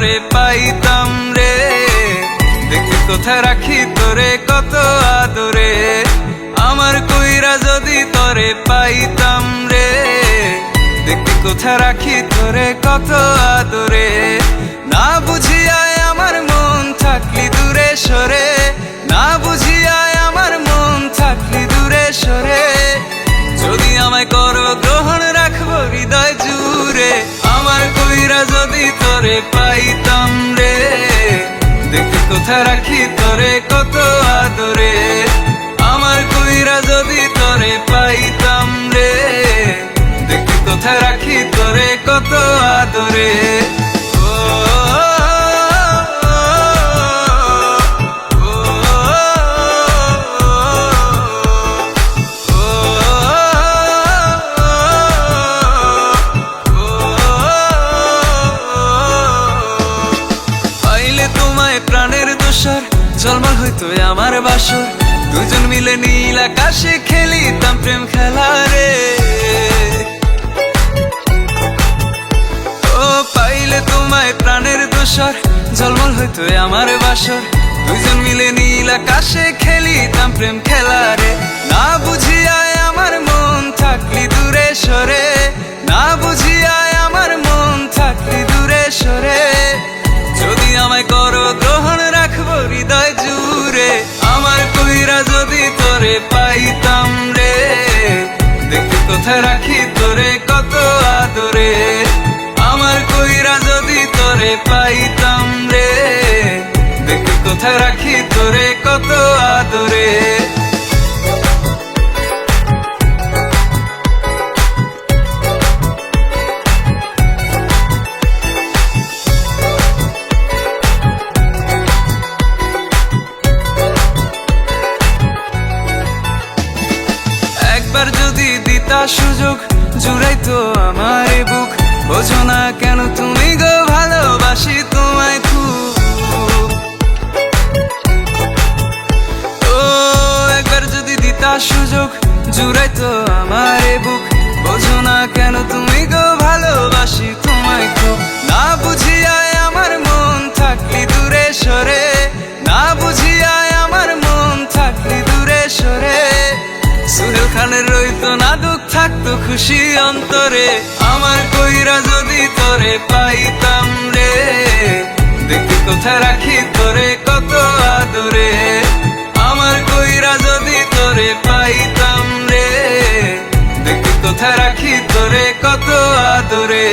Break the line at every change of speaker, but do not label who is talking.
তোরে পাইতাম রে। দেখি কোথায় রাখি তোরে কত আদরে। আমার কইরা যদি তোরে পাইতাম রে। দেখি কোথায় রাখি তোরে কত তোরে পাইতাম রে। দেখে কোথায় রাখি তরে কত আদরে। আমার কইরা যদি তরে পাইতাম রে দেখে কোথায় রাখি তরে কত আদরে। জলমাল হইতো আমার বাসর। দুজন মিলে নীল আকাশে খেলিতাম প্রেম খেলা রে। ও, পাইলে তোমায় প্রাণের দোষর। জলমল হইতো আমার বাসর। দুজন মিলে নীল আকাশে খেলিতাম প্রেম খেলা রে। না বুঝিয়ায় তোরে পাইতাম রে। দেখি কোথায় রাখি তোরে কত আদরে। আমার কইরা যদি তোরে পাইতাম রে দেখি কোথায় রাখি তোরে কত আদরে। সুযোগ জুড়াইতো আমার বুক। বোঝো না কেন তুমি গো ভালোবাসি তোমায় খুব। ও, একবার যদি দিতা সুযোগ জুড়াইতো আমার বুক। বোঝো না কেন তুমি গো ভালোবাসি তোমায় খুব। থাকতো খুশি অন্তরে, আমার কইরা যদি তোরে পাইতাম রে, দেখি কোথায় রাখি তোরে কত আদরে। আমার কইরা যদি তোরে পাইতাম রে, দেখি কোথায় রাখি তোরে কত আদরে।